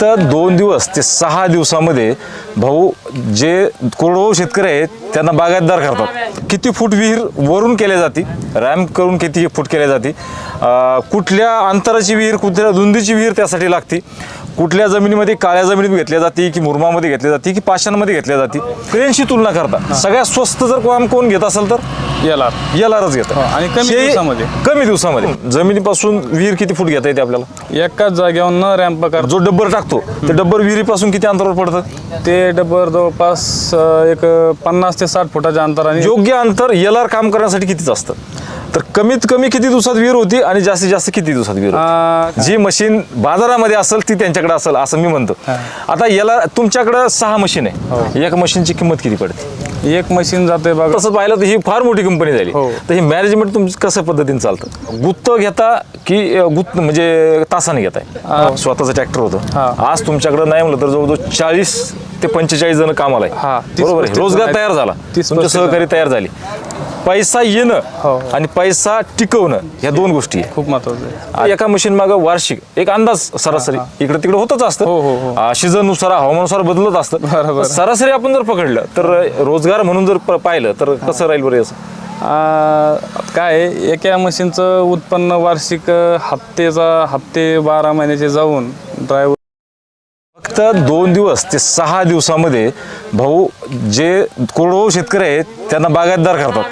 फक्त दोन दिवस ते सहा दिवसामध्ये भाऊ जे कोरडवाहू शेतकरी आहेत त्यांना बागायतदार करतात. किती फूट विहीर वरून केल्या जाते रॅम्प करून किती फूट केल्या जाते कुठल्या अंतराची विहीर कुठल्या रुंदीची विहीर त्यासाठी लागते. कुठल्या जमिनीमध्ये काळ्या जमिनीत घेतल्या जाते की मुरमामध्ये घेतल्या जाते की पाषाणमध्ये घेतल्या जाते क्रेनशी तुलना करता. सगळ्यात स्वस्त जर काम कोण घेत असेल तर? याला यालाच घेतात हो, आणि कमी दिवसामध्ये. कमी दिवसामध्ये. जमिनीपासून विहीर किती फूट घेता येते आपल्याला? एकाच जागेवर न रॅम्प कर जो डब्बर टाकतो ते डब्बर विहिरीपासून किती अंतरावर पडतं? ते डबर जवळपास एक पन्नास ते साठ फुटाच्या अंतराने योग्य अंतर आर काम करण्यासाठी कितीच असतं? तर कमीत कमी किती दिवसात विहीर होती आणि जास्तीत जास्त किती दिवसात विहीर होती? जी मशीन बाजारामध्ये असेल ती त्यांच्याकडे असेल असं मी म्हणतो. आता याला तुमच्याकडं सहा मशीन आहे. एका मशीनची किंमत किती पडते? एक मशीन जाते बघा. तसं पाहिलं तर ही फार मोठी कंपनी झाली. हो. तर ही मॅनेजमेंट तुमचं कसं पद्धतीने चालतं? गुत्त घेता की अं, गुत्त म्हणजे तासाने घेताय? स्वतःचं ट्रॅक्टर होतं. हा. आज तुमच्याकडे नाही म्हणलं तर जवळजवळ चाळीस ते पंचेचाळीस जण कामाला हा, आहे तीस बरोबर आहे. पस्तीस रोजगार तयार झाला. तीस तुमचे पस्तीस सहकारी तयार झाले. पैसा येणं हो. आणि पैसा टिकवणं ह्या दोन गोष्टी आहे खूप महत्वाचं आहे. एका मशीन मागं वार्षिक एक अंदाज सरासरी. इकडे तिकडे होतच असतं. हो, हो, हो. सीझननुसार हवामानुसार बदलत असतं. सरासरी आपण जर पकडलं तर रोजगार म्हणून जर प- पाहिलं तर कसं राहील बरं याचं? अं, काय आहे, एका मशीनचं उत्पन्न वार्षिक अं, हप्तेचा हप्ते बारा महिन्याचे जाऊन ड्रायव्हर फक्त दोन दिवस ते सहा दिवसामध्ये भाऊ जे कोरडवाहू शेतकरी आहेत त्यांना बागायतदार करतात.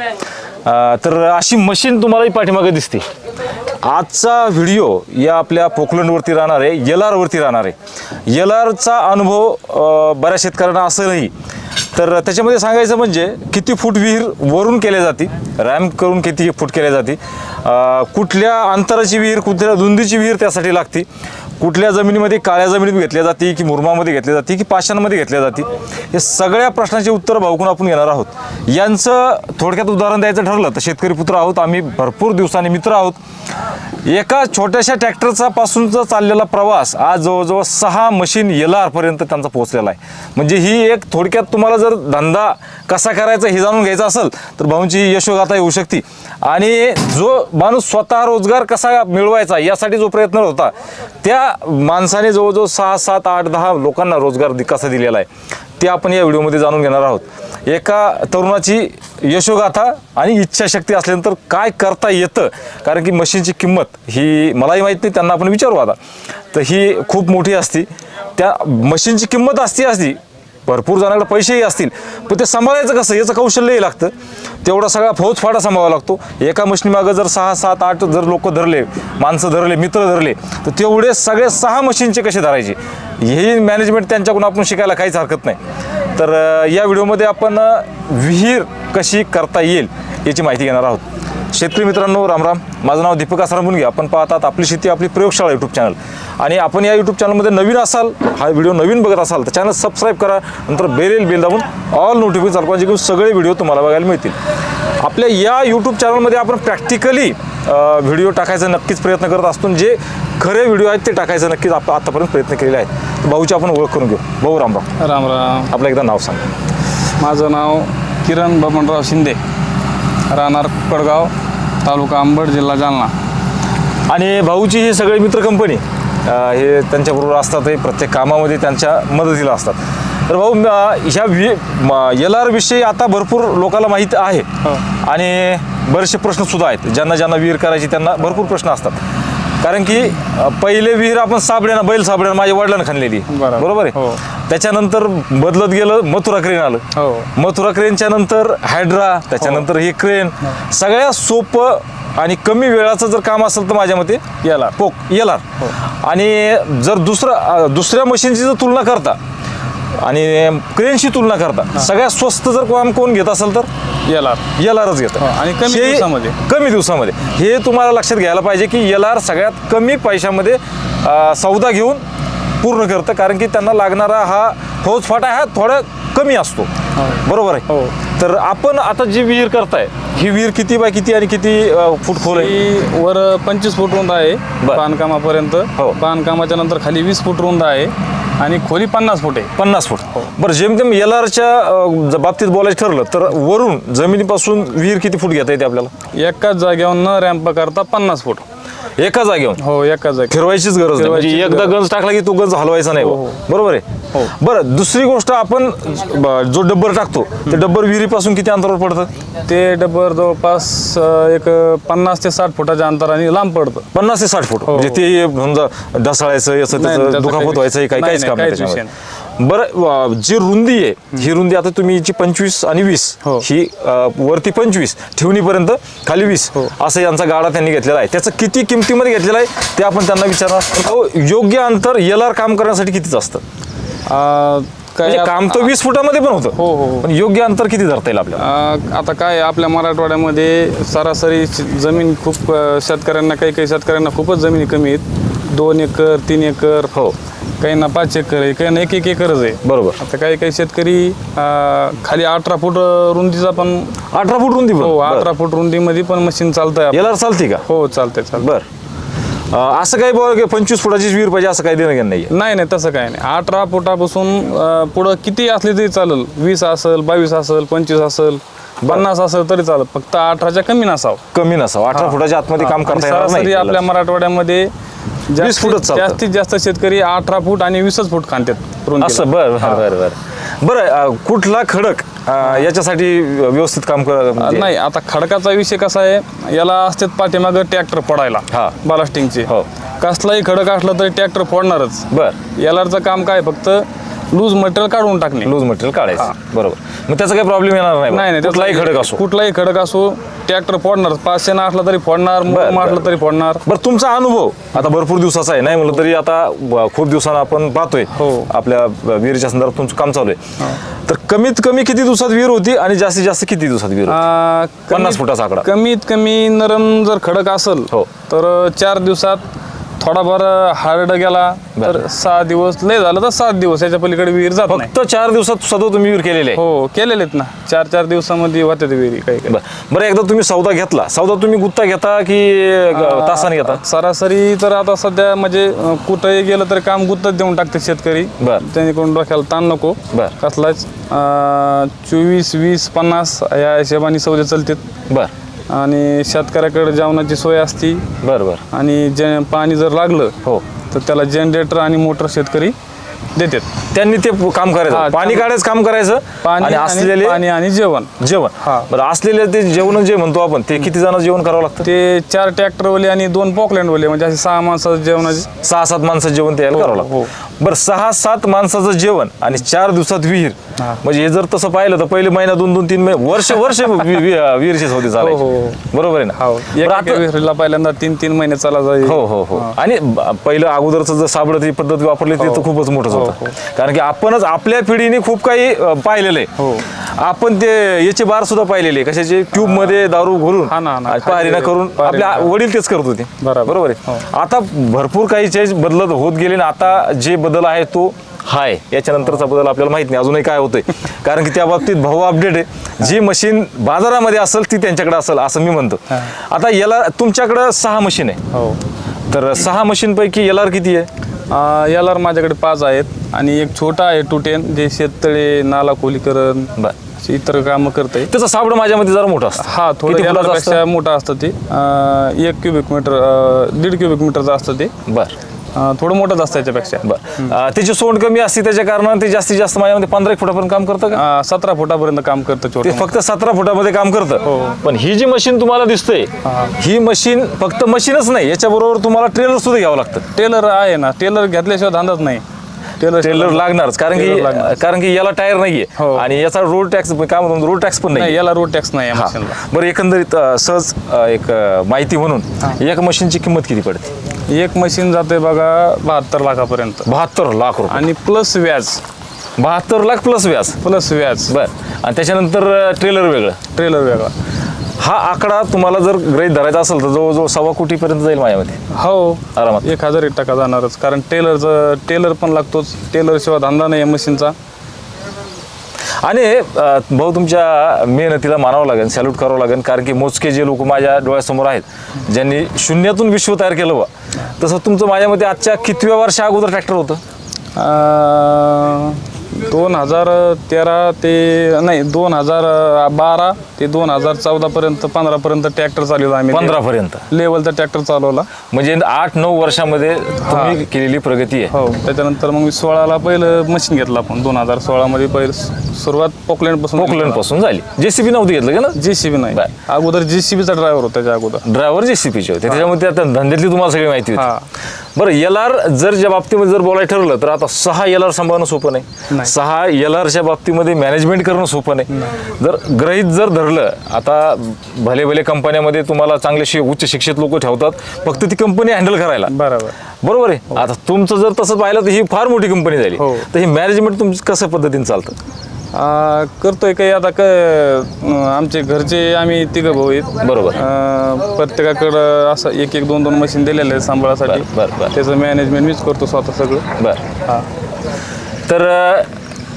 अं, तर अशी मशीन तुम्हालाही पाठीमागे दिसते. आजचा व्हिडिओ या आपल्या पोकलंडवरती राहणार आहे एल आरवरती राहणार आहे. एल आरचा अनुभव अं, बऱ्याच शेतकऱ्यांना असेलही तर त्याच्यामध्ये सांगायचं म्हणजे किती फूट विहीर वरून केल्या जाते रॅम्प करून किती फूट केल्या जाते कुठल्या अंतराची विहीर कुठल्या रुंदीची विहीर त्यासाठी लागते कुठल्या जमिनीमध्ये काळ्या जमिनीत घेतल्या जाते की मुरमामध्ये घेतल्या जाते की पाषाणमध्ये घेतल्या जाते हे सगळ्या प्रश्नाचे उत्तर भाऊकून आपण घेणार आहोत. यांचं थोडक्यात उदाहरण द्यायचं ठरलं तर शेतकरी पुत्र आहोत. आम्ही भरपूर दिवसांनी मित्र आहोत. एका छोट्याशा ट्रॅक्टरचा पासूनचा चाललेला प्रवास आज जवळजवळ सहा मशीन एल आरपर्यंत त्यांचा पोहोचलेला आहे. म्हणजे ही एक थोडक्यात तुम्हाला जर धंदा कसा करायचा हे जाणून घ्यायचा असेल तर भाऊंची यशोगाथा येऊ शकते. आणि जो माणूस स्वतः रोजगार कसा मिळवायचा यासाठी जो प्रयत्न होता त्या माणसाने जवळजवळ सहा सात आठ दहा लोकांना रोजगार कसा दिलेला आहे. ते आपण या व्हिडिओमध्ये जाणून घेणार आहोत. एका तरुणाची यशोगाथा आणि इच्छाशक्ती असल्यानंतर काय करता येतं? कारण की मशीनची किंमत ही मलाही माहीत नाही त्यांना आपण विचारू आता. तर ही खूप मोठी असती. त्या मशीनची किंमत असती असती. भरपूर जणांकडे पैसेही असतील. पण ते सांभाळायचं कसं? याचं कौशल्यही लागतं. तेवढा सगळा फौजफाटा सांभाळावा लागतो. एका मशीनीमागं जर सहा सात आठ जर लोक धरले माणसं धरले मित्र धरले तर तेवढे सगळे सहा मशीनचे कसे धरायचे? हेही मॅनेजमेंट त्यांच्याकडून आपण शिकायला काहीच हरकत नाही. तर या व्हिडिओमध्ये आपण विहीर कशी करता येईल याची माहिती घेणार आहोत. शेतकरी मित्रांनो रामराम माझं नाव दीपक आसाराम आपण पाहतात आपली शेती आपली प्रयोगशाळा यूट्यूब चॅनल आणि आपण या यूट्यूब चॅनलमध्ये नवीन असाल हा व्हिडिओ नवीन बघत असाल तर चॅनल सबस्क्राईब करा. नंतर बेल बेल दाबून ऑल नोटिफिकेशन चालवा जेणेकरून सगळे व्हिडिओ तुम्हाला बघायला मिळतील. आपल्या या यूट्यूब चॅनलमध्ये आपण प्रॅक्टिकली व्हिडिओ टाकायचा नक्कीच प्रयत्न करत असतो. जे खरे व्हिडिओ आहेत ते टाकायचं नक्कीच आपण आतापर्यंत प्रयत्न केलेले आहेत तर भाऊची आपण ओळख करून घेऊ. भाऊ रामराव राम राम. आपलं एकदा नाव सांग. माझं नाव किरण बबनराव शिंदे. राहणार कडगाव. तालुका अंबड जिल्हा जालना. आणि भाऊची ही सगळी मित्र कंपनी अं, हे त्यांच्याबरोबर असतात हे प्रत्येक कामामध्ये त्यांच्या मदतीला असतात. तर भाऊ म, ह्या वि एल आर विषयी आता भरपूर लोकांना माहीत आहे. आणि बरेचसे प्रश्न सुद्धा आहेत. ज्यांना ज्यांना विहीर करायची त्यांना भरपूर प्रश्न असतात. कारण की अं, पहिले विहीर आपण साबड्यानं बैल साबड्यानं माझ्या वडिलांना खाल्लेली. बरोबर. बरोबर आहे? हो. त्याच्यानंतर बदलत गेलं मथुरा क्रेन आलं. हो. मथुरा क्रेनच्या नंतर हायड्रा त्याच्यानंतर हे क्रेन सगळ्यात सोपं आणि कमी वेळाचं जर काम असेल तर माझ्या मते याला पोक येलार आणि जर दुसरं दुसऱ्या मशीनची जर तुलना करता आणि क्रेनशी तुलना करता सगळ्यात स्वस्त जर काम कोण घेत असेल तर याला एलआरच घेतं. हो, आणि कमी हे- दिवसामध्ये. कमी दिवसामध्ये. हे तुम्हाला लक्षात घ्यायला पाहिजे की एल आर सगळ्यात कमी पैशामध्ये अं, सौदा घेऊन पूर्ण करतं कारण की त्यांना लागणारा हा फौजफाटा हा थोडा कमी असतो. बरोबर आहे? हो. तर आपण आता जी विहीर करताय ही विहीर किती बाय किती आणि किती फूट खोल आहे? ही वर पंचवीस फूट रुंद आहे. बांधकामापर्यंत. हो. बांधकामाच्या नंतर खाली वीस फूट रुंद आहे आणि खोली पन्नास फूट आहे. पन्नास फूट. बरं जेमतेम एल आरच्या बाबतीत बोलायचं ठरलं तर वरून जमिनीपासून विहीर किती फूट घेता येते आपल्याला? एकाच जागेवर न रॅम्प करता पन्नास फूट. एका जागेवर? हो एका जागी फिरवायचीच गरज नाही. म्हणजे फिरवायचीच एकदा गंज टाकला की तो गंज हलवायचा नाही हो. हो. बरोबर आहे? बरं दुसरी गोष्ट आपण ब- जो डब्बर टाकतो ते डब्बर विहिरीपासून किती अंतरावर पडतं? ते डबर जवळपास अं, एक पन्नास ते साठ फुटाच्या अंतराने लांब पडतं. पन्नास ते साठ फूट. म्हणजे ते समजा ढसाळायचं याचं हो. नाही, त्याचं त्याचा दुखापत काही- व्हायचं हे काही नाही, काहीच नाही, काम नाही काहीच त्याच्यामध्ये. बरं जी रुंदी आहे ही रुंदी आता तुम्ही जी पंचवीस आणि वीस हो. ही वरती पंचवीस ठेवणीपर्यंत खाली वीस. हो. असं यांचा गाडा त्यांनी घेतलेला आहे. त्याचं किती किमतीमध्ये घेतलेलं आहे ते आपण त्यांना विचारणार योग्य अंतर एल आर काम करण्यासाठी कितीच असतं? काय म्हणजे काम तर वीस फुटामध्ये पण होतं. हो, हो, हो. पण योग्य अंतर किती धरता येईल आपल्याला? आता काय आपल्या मराठवाड्यामध्ये सरासरी जमीन खूप शेतकऱ्यांना काही काही शेतकऱ्यांना खूपच जमिनी कमी आहेत. दोन एकर तीन एकर हो. काहींना पाच एकर आहे काहींना एक एक एकरच आहे. बरोबर. आता काही काही शेतकरी अं, खाली अठरा फूट रुंदीचा पण अठरा फूट रुंदी हो अठरा फूट रुंदीमध्ये पण मशीन चालतंय. आर चालते का? हो चालतंय चालतंय. बर. अं, असं काही बघा पंचवीस फुटाची विहीर पाहिजे असं काही देणं घेणं नाही नाही नाही तसं काय नाही. अठरा फुटापासून अं, पुढं किती असली तरी चालेल. वीस असेल बावीस असेल पंचवीस असेल पन्नास असेल तरी चालेल. फक्त अठराच्या कमी नसावं. कमी नसावं. अठरा फुटाच्या आतमध्ये काम करता येणार सरासरी नाही आपल्या मराठवाड्यामध्ये जास्तीत- फुटच चालतं. जास्तीत जास्त शेतकरी अठरा फूट आणि वीसच फूट रुंदीला. असं बर बर बर बर बरं अं, कुठला खडक अं, याच्यासाठी व्यवस्थित काम कर म्हणजे- नाही आता खडकाचा विषय कसा आहे याला असतात पाठीमागं ट्रॅक्टर हा. बालास्टिंगचे हो. कसलाही खडक असला तरी ट्रॅक्टर फोडणारच बर यालाचं काम काय फक्त लूज मटेरियल काढून टाकणे लूज मटेरियल काढायचं बरोबर मग त्याचा काही प्रॉब्लेम येणार नाही नाही नाही बा. कुठलाही खडक असो कुठलाही खडक असो ट्रॅक्टर फोडणार पाचशे ना असला तरी फोडणार बर, मुरुम बर. असला तरी फोडणार बरं तुमचा अनुभव आता भरपूर दिवसाचा आहे नाही म्हणलं तरी आता ब- खूप दिवसानं आपण पाहतोय हो. आपल्या विहिरीच्या संदर्भात तुमचं काम चालू आहे तर कमीत कमी किती दिवसात विहीर होती आणि जास्तीत जास्त किती दिवसात विहीर होती? आ, पन्नास फुटाचा आकडा. कमीत कमी नरम जर खडक असेल हो. तर चार दिवसात थोडाफार हार्ड गेला तर सहा दिवस लय झालं तर सात दिवस याच्या पलीकडे विहीर जात नाही. फक्त चार दिवसात सुद्धा तुम्ही विहीर केलेले आहे. हो केलेले आहेत ना. चार चार दिवसामध्ये होते ते विहिरी काही काही. बरं. बरं एकदा तुम्ही सौदा घेतला. सौदा तुम्ही गुत्ता घेता की अं, तासाने घेता? सरासरी तर आता सध्या म्हणजे अं, कुठंही गेलं तर काम गुत्तच देऊन टाकते शेतकरी. बरं. जेणेकरून डोक्याला ताण नको. बरं. कसलाच अं, चोवीस वीस पन्नास या हिशोबाने सौदे चालतात. बरं. आणि शेतकऱ्याकडे जेवणाची सोय असती. बरं बरं. आणि जे पाणी जर लागलं हो. तर त्याला जनरेटर आणि मोटर शेतकरी देतात. त्यांनी ते काम हा, करायचं पाणी त्यामुळे- काढायचं काम करायचं पाणी आणि असलेले पाणी आणि जेवण. जेवण. बरं असलेले ते जेवण जे म्हणतो आपण ते किती जण जेवण करावं लागतं? ते चार ट्रॅक्टरवाले आणि दोन पॉकलँडवाले म्हणजे असे सहा माणसाचं जेवणाचे सहा सात माणसाचं जेवण तयार हो, करावं हो. लागतं. बरं सहा सात माणसाचं जेवण आणि चार दिवसात विहीर. हा. म्हणजे हे जर तसं पाहिलं तर पहिले महिना दोन दोन तीन महिने वर्ष वर्ष वि- वि- विहीरचीच होती हो, चालायची. हो. बरोबर आहे ना? हो. बरं एका आता- विहिरीला पहिल्यांदा तीन तीन महिने चाला जाईल हो हो हो. आणि ब- पहिलं अगोदरचं जर साबळत ही पद्धत वापरली ते तर खूपच मोठंच हो, होतं. कारण की आपणच आपल्या पिढीने खूप काही अ, पाहिलेलं हो. आहे आपण ते याचे बार सुद्धा पाहिलेले आहे. कशाचे? ट्यूबमध्ये दारू घालून. हा ना, हा ना. आणि पाहरीना करून पाहरीना. आपल्या वडील तेच करत होते. बरोबर. बरोबर आहे? आता भरपूर काही चेंज बदलत होत गेले आणि आता जे बदल आहे तो हाय. याच्यानंतरचा बदल आपल्याला माहीत नाही. अजूनही काय होतंय. कारण की त्या बाबतीत भाऊ अपडेट आहे. जी मशीन बाजारामध्ये असेल ती त्यांच्याकडे असेल असं मी म्हणतो. आता याला तुमच्याकडं सहा मशीन आहे. हो. तर सहा मशीन पैकी एल आर किती आहे? एल आर माझ्याकडे पाच आहेत आणि एक छोटा आहे टू टेन जे शेततळे नाला खोलीकरण बर. अशी इतर कामं करते त्याचं साबड माझ्यामध्ये जरा मोठं असतं. हा थोडं किती फुटाचं असतं? पेक्षा मोठं असतं ते. अं, एक क्युबिक मीटर अं, दीड क्युबिक मीटरचं असतं ते. बर. अं, थोडं मोठंच असतं याच्यापेक्षा. बर. अं, त्याची सोंड कमी असते त्याच्या कारणाने ते जास्तीत जास्त माझ्यामध्ये पंधरा एक फुटापर्यंत काम करतं का? अं, सतरा फुटापर्यंत काम करतं ते छोटं फक्त सतरा फुटामध्ये काम हो. करतं पण ही जी मशीन तुम्हाला दिसते ही. मशीन फक्त मशीनच नाही याच्याबरोबर तुम्हाला ट्रेलर सुद्धा घ्यावं लागतं. टेलर आहे ना टेलर घेतल्याशिवाय धांदाच नाही. टेलर ट्रेलर लागणारच कारण की. कारण की याला टायर नाहीये. हो. आणि याचा रोड टॅक्स काय म्हणतो रोड टॅक्स पण नाही याला रोड टॅक्स नाही बरं एकंदरीत सहज एक माहिती म्हणून एक मशीनची किंमत किती पडते? एक मशीन जाते बघा बहात्तर लाखापर्यंत. बहात्तर लाख रुपये. आणि प्लस व्याज. बहात्तर लाख प्लस व्याज. प्लस व्याज. बर. आणि त्याच्यानंतर ट्रेलर वेगळं. ट्रेलर वेगळा. हा आकडा तुम्हाला जर ग्रहित धरायचा असेल तर जवळजवळ सव्वा कोटीपर्यंत जाईल माझ्यामध्ये हो. आरामात. एक हजार एक टक्का जाणारच. कारण टेलरचं टेलर पण लागतोच. टेलर शिवाय धंदा नाही आहे मशीनचा आणि अं, भाऊ तुमच्या मेहनतीला मानावं लागेल सॅल्यूट करावं लागेल कारण की मोजके जे लोक माझ्या डोळ्यासमोर आहेत ज्यांनी शून्यातून विश्व तयार केलं बा तसं तुमचं माझ्यामध्ये आजच्या कितव्या वर्षा अगोदर ट्रॅक्टर होतं? अं, दोन हजार तेरा ते नाही दोन हजार बारा ते दोन हजार चौदा पर्यंत पंधरा पर्यंत ट्रॅक्टर चालवला आम्ही. पंधरा पर्यंत लेवलचा ट्रॅक्टर चालवला. म्हणजे आठ नऊ वर्षामध्ये तुम्ही केलेली प्रगती आहे. हो त्याच्यानंतर मग मी सोळाला पहिलं मशीन घेतलं आपण. दोन हजार सोळामध्ये पहिलं सुरुवात पोकलँडपासून पोकलँडपासून झाली. जेसीबी नव्हती घेतलं का ना? जेसीबी नाही. बरं. अगोदर जेसीबीचा ड्रायव्हर होता त्याच्या अगोदर. ड्रायव्हर जेसीबीचे होते. त्याच्यामुळे त्या त्या धंद्यातली तुम्हाला सगळी माहिती हा. होती बरं एल आर जर ज्या बाबतीमध्ये जर बोलायला ठरवलं तर आता सहा एल आर सांभाळणं सोपं नाही. नाही. सहा एल आरच्या बाबतीमध्ये मॅनेजमेंट करणं सोपं नाही. जर ग्रहित जर धरलं आता भले भले कंपन्यामध्ये तुम्हाला चांगले शि उच्च शिक्षित लोक ठेवतात फक्त ती कंपनी हँडल करायला. बरोबर. बरोबर आहे? आता तुमचं जर तसं पाहिलं तर ही फार मोठी कंपनी झाली. हो. तर ही मॅनेजमेंट तुमचं कसं पद्धतीने चालतं? आ, करतोय काही आता अं, आमचे घरचे आम्ही तिघं भाऊ आहेत. बरोबर. प्रत्येकाकडं असं एक एक दोन दोन मशीन दिलेले आहेत सांभाळासाठी. बरं, बरं, बरं. त्याचं मॅनेजमेंट मीच करतो स्वतः सगळं. बरं. हा. तर अ,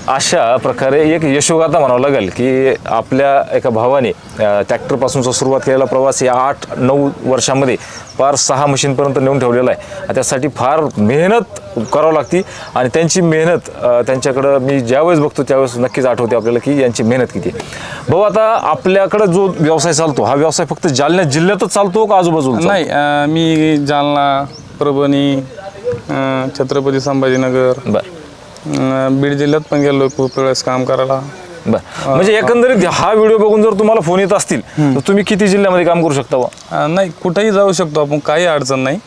अशा प्रकारे एक यशोगाथा म्हणावं लागेल की आपल्या एका भावाने ट्रॅक्टरपासूनचा सुरुवात केलेला प्रवास या आठ नऊ वर्षामध्ये फार सहा मशीनपर्यंत नेऊन ठेवलेला आहे. त्यासाठी फार मेहनत करावं लागती आणि त्यांची मेहनत त्यांच्याकडं मी ज्यावेळेस बघतो त्यावेळेस नक्कीच आठवते आपल्याला की यांची मेहनत किती भाऊ आता आपल्याकडं जो व्यवसाय चालतो हा व्यवसाय फक्त जालना जिल्ह्यातच चालतो का आजूबाजूला? नाही मी जालना परभणी छत्रपती संभाजीनगर बरं. अं, बीड जिल्ह्यात पण गेलो खूप वेळेस काम करायला. बर. म्हणजे एकंदरीत हा. व्हिडिओ बघून जर तुम्हाला फोन येत असतील तर तुम्ही किती जिल्ह्यामध्ये काम करू शकता बुवा? अं, नाही कुठेही जाऊ शकतो आपण काही अडचण नाही.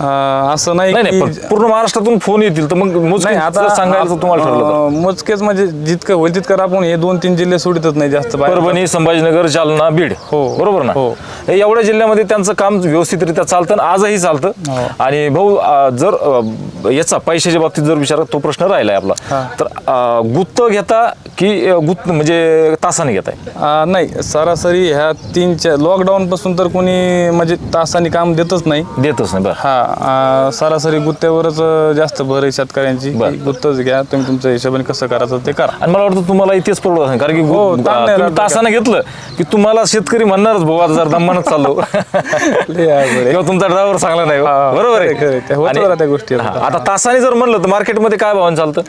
अं, असं नाही नाही नाही पण पूर्ण महाराष्ट्रातून फोन येतील तर मग मोजके नाही आता तर तुम्हाला ठरलं तर. अं, मोजकेच म्हणजे जितकं होईल तितकं आपण हे दोन तीन जिल्हे सोडितच नाही जास्त बाहेर. परभणी संभाजीनगर जालना बीड हो. बरोबर ना हो. हे एवढ्या जिल्ह्यामध्ये त्यांचं काम व्यवस्थितरित्या चालतं आणि आजही चालतं हो. आणि भाऊ जर अं, याचा पैशाच्या बाबतीत जर विचारत तो प्रश्न राहिलाय आपला हा. तर अं, गुत्त घेता की अं, गुत्त म्हणजे तासाने घेताय अं, नाही सरासरी ह्या तीन चार लॉकडाऊन पासून तर कोणी म्हणजे तासाने काम देतच नाही देतच नाही बरं हा अं, सरासरी गुत्त्यावरच अं, जास्त भर आहे शेतकऱ्यांची बर. गुत्तच घ्या तुम्ही तुमच्या हिशोबाने कसं करायचं ते करा आणि मला वाटतं तुम्हाला इथेच पडलं असेल कारण की हो, ताण नाही तुम्ही राहत तासानं घेतलं की तुम्हाला शेतकरी म्हणणारच भाऊ आता जर दमानच चाललो लय अवघड आहे. किंवा तुमचा ड्रायव्हर चांगला नाही हो. बरोबर खरं आहे, खरं आहे. त्या होतं आणि- जरा त्या गोष्टी हा, आता. तासाने जर म्हणलं तर मार्केटमध्ये काय भावाने चालतं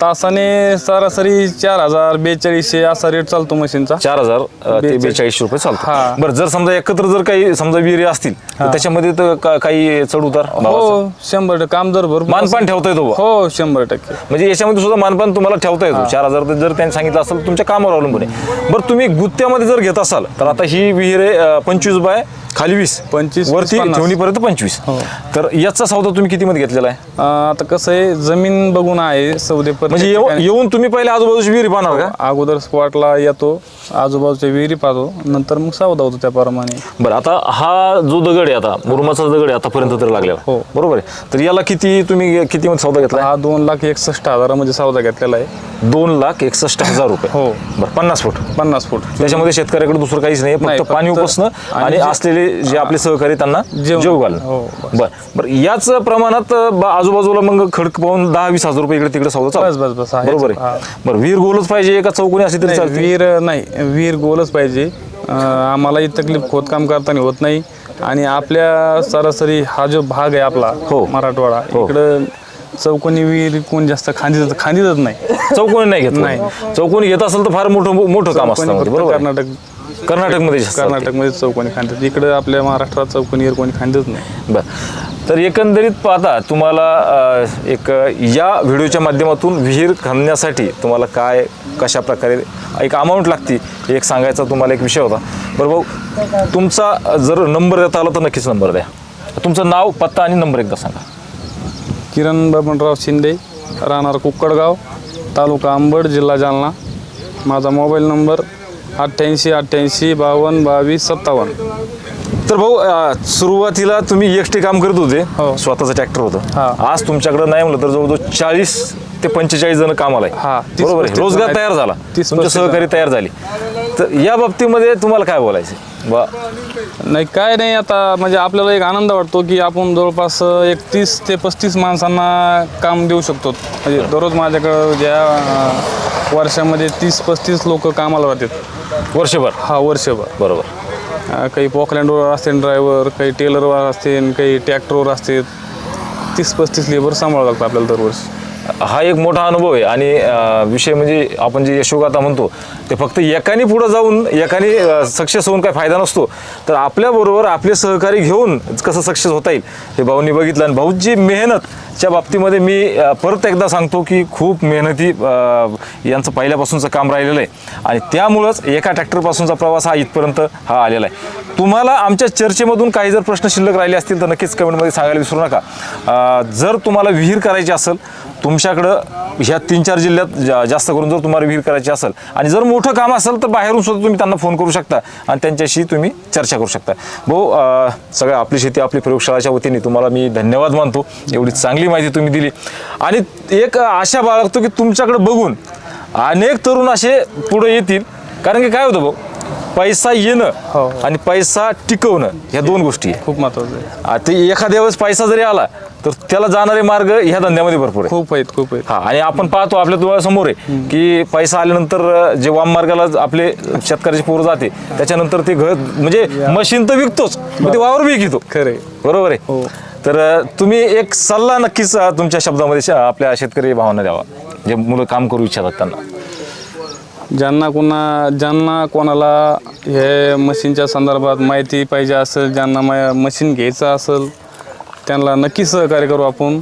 तासाने सरासरी चार हजार बेचाळीसशे असा रेट चालतो मशीनचा चार हजार अ, ते बेचाळीस. बेचाळीस रुपये चालतं हा. बरं जर समजा एकत्र जर काही समजा विहिरी असतील तर त्याच्यामध्ये तर का- काही चढ उतार भावाचा? हो शंभर टक्के काम जर भरपूर मानपान ठेवता येतो बुवा. हो शंभर टक्के म्हणजे याच्यामध्ये सुद्धा मानपान तुम्हाला ठेवता येतो चार हजार ते जर त्यांनी सांगितलं असेल तर तुमच्या कामावर अवलंबून आहे बरं तुम्ही गुत्त्यामध्ये जर घेत असाल तर आता ही विहीर आहे पंचवीस बाय खाली वीस 25, वरती 50. ठेवणीपर्यंत पंचवीस हो. तर याचा सौदा तुम्ही किती मध्ये घेतलेला आहे अं, आता कसं आहे जमीन बघून आहे सौदे प्रत्येक म्हणजे येऊ- ठिकाणी. येऊन तुम्ही पहिले आजूबाजूची विहिरी पाहणार का अगोदर स्पॉटला येतो आजूबाजूच्या विहिरी पाहतो नंतर मग सौदा होतो त्याप्रमाणे बरं आता हा जो दगड आहे आता मुरुमाचा दगड आहे आतापर्यंत तर लागलेला हो. बरोबर आहे तर याला किती तुम्ही किती मध्ये सौदा घेतला हा दोन लाख एकसष्ट हजारामध्ये सौदा घेतलेला आहे दोन लाख एकसष्ट हजार रुपये हो. बरं पन्नास फूट पन्नास फूट त्याच्यामध्ये शेतकऱ्याकडे दुसरं काहीच नाही नाही, फक्त फक्त- पाणी उपसणं आणि आणि जे- असलेले जे आपले सहकारी त्यांना. जेव घालणं हो. बरं बरं याच प्रमाणात बा- आजूबाजूला मग खडक पाहून दहा वीस हजार रुपये इकडे तिकडे सौदा बस चालतो बस बस आहे. बरोबर हा. आहे बरं वीर गोलच पाहिजे का चौकोनी असली तरी नाही, चालते विहीर नाही विहीर गोलच पाहिजे अं, आम्हालाही तकलीफ खोदकाम करताना होत नाही आणि आपल्या सरासरी हा जो भाग आहे आपला हो. मराठवाडा हो. इकडं चौकोनी विहीर कोण जास्त खांदीत खांदीतच नाही चौकोनी नाही घेत नाही. चौकोनी घेत असेल तर फार मोठं मोठं काम असतं चौकोनी फक्त बरोबर आहे? कर्नाटक कर्नाटकमध्ये जास्त. कर्नाटकमध्ये चौकोनी खांदतात इकडं आपल्या महाराष्ट्रात चौकोनी कोणी खांदत नाही. बर. तर एकंदरीत पाहता तुम्हाला अ, एक या व्हिडिओच्या माध्यमातून विहीर खणण्यासाठी तुम्हाला काय कशा प्रकारे एक अमाऊंट लागते हे एक सांगायचा तुम्हाला एक विषय होता. बरं भाऊ तुमचा जर नंबर देता आला तर नक्कीच नंबर द्या. तुमचं नाव पत्ता आणि नंबर एकदा सांगा. किरण बबनराव शिंदे राहणार कुक्कडगाव तालुका अंबड जिल्हा जालना. माझा मोबाईल नंबर अठ्ठ्याऐंशी अठ्ठ्याऐंशी बावन्न बावीस सत्तावन्न. तर भाऊ अ, सुरुवातीला तुम्ही एकटे काम करत होते. हो. स्वतःचं ट्रॅक्टर हा. होतं आज तुमच्याकडे नाही म्हणलं तर जवळजवळ चाळीस ते पंचेचाळीस जण कामाला आहे हा, तीस बरोबर आहे. पस्तीस रोजगार जण तयार आहेत. झाला. तीस तुमचे पस्तीस सहकारी तयार झाले. तर या बाबतीमध्ये तुम्हाला काय बोलायचं? बा नाही काय नाही आता म्हणजे आपल्याला एक आनंद वाटतो की आपण जवळपास एक तीस ते पस्तीस माणसांना काम देऊ शकतो. म्हणजे दररोज माझ्याकडं ज्या अं, वर्षामध्ये तीस पस्तीस लोक कामाला राहतात वर्षभर? हा वर्षभर. बरोबर. अं, काही पॉकलँडवर असतील ड्रायव्हर काही टेलरवर असतील काही ट्रॅक्टरवर असतील तीस पस्तीस लेबर सांभाळावं लागतं आपल्याला दरवर्षी. हा एक मोठा अनुभव आहे. आणि अं, विषय म्हणजे आपण जे यशोगाथा म्हणतो ते फक्त एकाने पुढे जाऊन एकाने सक्सेस होऊन काय फायदा नसतो. तर आपल्याबरोबर आपले सहकारी घेऊन कसं सक्सेस होता येईल हे भाऊंनी बघितलं. आणि भाऊची च्या बाबतीमध्ये मी परत एकदा सांगतो की खूप मेहनती यांचं पहिल्यापासूनचं काम राहिलेलं आहे. आणि त्यामुळंच एका ट्रॅक्टरपासूनचा प्रवास हा इथपर्यंत हा आलेला आहे. तुम्हाला आमच्या चर्चेमधून काही जर प्रश्न शिल्लक राहिले असतील तर नक्कीच कमेंटमध्ये सांगायला विसरू नका. जर तुम्हाला विहीर करायची असेल तुमच्याकडं ह्या तीन चार जिल्ह्यात जा- जास्त करून जर तुम्हाला विहीर करायची असेल आणि जर मोठं काम असेल तर बाहेरून सुद्धा तुम्ही त्यांना फोन करू शकता आणि त्यांच्याशी तुम्ही चर्चा करू शकता. भाऊ सगळ्या सगळं आपली शेती आपली प्रयोगशाळाच्या वतीने तुम्हाला मी धन्यवाद मानतो. एवढी चांगली माहिती तुम्ही दिली. आणि एक आशा बाळगतो की तुमच्याकडे बघून अनेक तरुण असे पुढे येतील. कारण की काय होतं भाऊ पैसा हो, येणं आणि पैसा टिकवणं ह्या दोन गोष्टी आहे खूप महत्वाचं आहे. एखाद्या वेळेस पैसा जरी आला तर त्याला जाणारे मार्ग ह्या धंद्यामध्ये भरपूर आहे खूप आहेत खूप आहेत. हा आणि आपण पाहतो आपल्या डोळ्यासमोर आहे की पैसा आल्यानंतर अं, जे वाम मार्गाला आपले शेतकऱ्याची पोरं जाते त्याच्यानंतर ते घर म्हणजे मशीन तर विकतोच मग ते वावर बी घेतो. खरे बरोबर आहे. हो. तर अं, तुम्ही एक सल्ला नक्कीच अं, तुमच्या शब्दामध्ये श- आपल्या शेतकरी भावांना द्यावा जे मुलं काम करू इच्छितात त्यांना. ज्यांना कोणा ज्यांना कोणाला हे मशीनच्या संदर्भात माहिती पाहिजे असेल ज्यांना मा- मशीन घ्यायचं असेल त्यांना नक्की सहकार्य करू आपण.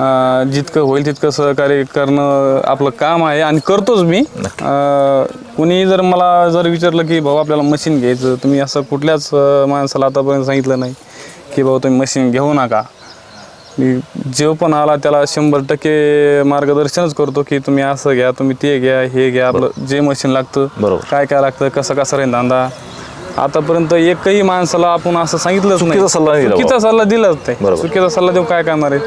अं, जितकं होईल तितकं सहकार्य करणं आपलं काम आहे आणि करतोच मी. अं, कुणी जर मला जर विचारलं की भाऊ आपल्याला मशीन घ्यायचं तुम्ही असं कुठल्याच अं, माणसाला आतापर्यंत सांगितलं नाही की भाऊ तुम्ही मशीन घेऊ नका. मी जो पण आला त्याला शंभर टक्के मार्गदर्शनच करतो की तुम्ही असं घ्या तुम्ही ते घ्या हे घ्या आपलं जे मशीन लागतं बरोबर. काय काय लागतं कसं कसं राहील धंदा. आतापर्यंत एकही माणसाला आपण असं सांगितलंच चुकीचा सल्ला नाही दिला चुकीचा सल्ला दिलाच नाही. बरोबर. चुकीचा सल्ला देऊ काय करणार आहे?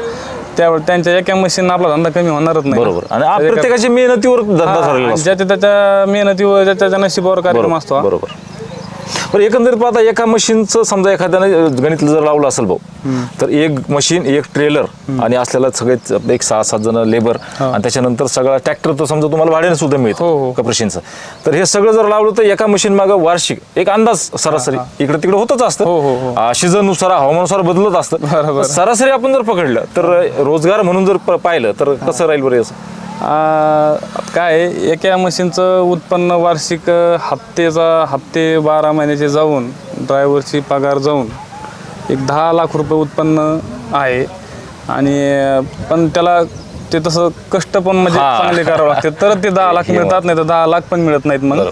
त्यावर त्यांच्या एका मशीन आपला धंदा कमी होणारच नाही. बरोबर. आणि आप- प्रत्येकाची मेहनतीवर धंदा हा, ठरलेला आणि असतो. ज्याच्या त्याच्या मेहनतीवर ज्याच्या त्याच्या नशिबावर कार्यक्रम असतो हा. बरोबर. बरं एकंदरीत पाहता एका मशीनचं समजा एखाद्याने गणित जर लावलं असेल भाऊ तर एक मशीन एक ट्रेलर आणि असलेला सगळे एक सहा सात जण लेबर आणि त्याच्यानंतर सगळा ट्रॅक्टर तर समजा तुम्हाला भाड्याने सुद्धा हो, मिळतं हो. कपरेशींचं तर हे सगळं जर लावलं तर एका मशीन मागं वार्षिक एक अंदाज सरासरी इकडे तिकडे होतच हो, हो, हो. असतं सीझननुसार हवामानुसार बदलत असतं. सरासरी आपण जर पकडलं तर रोजगार म्हणून जर पाहिलं तर कसं राहील बरं याचं? काय एका मशीनचं उत्पन्न वार्षिक हप्तेचा हप्ते बारा महिन्याचे जाऊन ड्रायव्हरची पगार जाऊन एक दहा लाख रुपये उत्पन्न आहे. आणि पण त्याला ते तसं कष्ट पण म्हणजे. चांगले करावं लागते. तर ते दहा लाख मिळतात नाही तर दहा लाख पण मिळत नाहीत मग.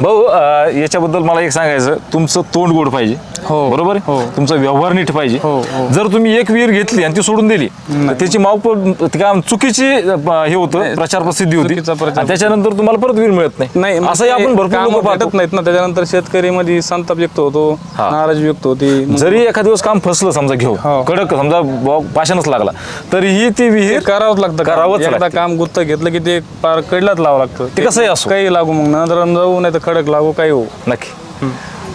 भाऊ अं, याच्याबद्दल मला एक सांगायचं तुमचं तोंड गोड पाहिजे हो. बरोबर आहे हो. तुमचा व्यवहार नीट पाहिजे हो, हो. जर तुम्ही एक विहीर घेतली आणि ती सोडून दिली तर त्याची माव पण- ते काय चुकीची अं, हे होतं प्रचार प्रसिद्धी होती चुकीचा प्रचार. आणि त्याच्यानंतर तुम्हाला परत विहीर मिळत नाही नाही मग असंही ते आपण भरपूर कामं लोक पाहतो भेटत नाहीत ना त्याच्यानंतर शेतकरी मध्ये संताप व्यक्त होतो हा. नाराज व्यक्त होती मग जरी एखाद दिवस काम फसलं समजा घेऊ हो. कडक समजा बुवा पाषाणच लागला तरीही ती ते विहीर करावंच लागतं. करावंच एकदा लागतं. काम गुत्त घेतलं की ते पार कडलाच लावावं लागतं ते कसंही असो. काही लागू मग नंतर जाऊ नाही तर कडक लागू काही होऊ नक्की.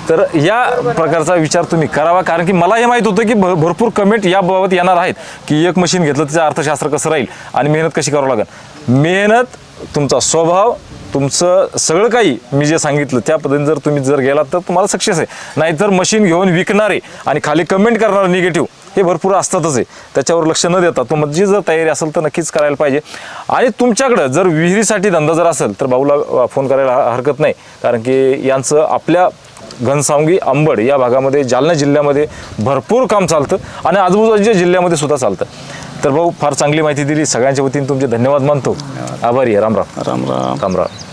तर या प्रकारचा विचार तुम्ही करावा कारण की मला हे माहीत होतं की भ- भरपूर कमेंट याबाबत येणार आहेत की एक मशीन घेतलं त्याचं अर्थशास्त्र कसं राहील आणि मेहनत कशी करावं लागेल. मेहनत तुमचा स्वभाव तुमचं सगळं काही मी जे सांगितलं त्या पद्धतीने जर तुम्ही जर गेलात तर तुम्हाला सक्सेस आहे. नाहीतर मशीन घेऊन विकणारे आणि खाली कमेंट करणारे निगेटिव्ह हे भरपूर असतातच आहे त्याच्यावर लक्ष न देता तुमची जर तयारी असेल तर नक्कीच करायला पाहिजे. आणि तुमच्याकडं जर विहिरीसाठी धंदा जर असेल तर भाऊला फोन करायला हरकत नाही. कारण की यांचं आपल्या घनसावंगी अंबड या भागामध्ये जालना जिल्ह्यामध्ये भरपूर काम चालतं आणि आजूबाजूच्या जिल्ह्यामध्ये सुद्धा चालतं. तर भाऊ फार चांगली माहिती दिली. सगळ्यांच्या वतीने तुमचे धन्यवाद मानतो. आभारी आहे. राम राम. राम राम. राम राम.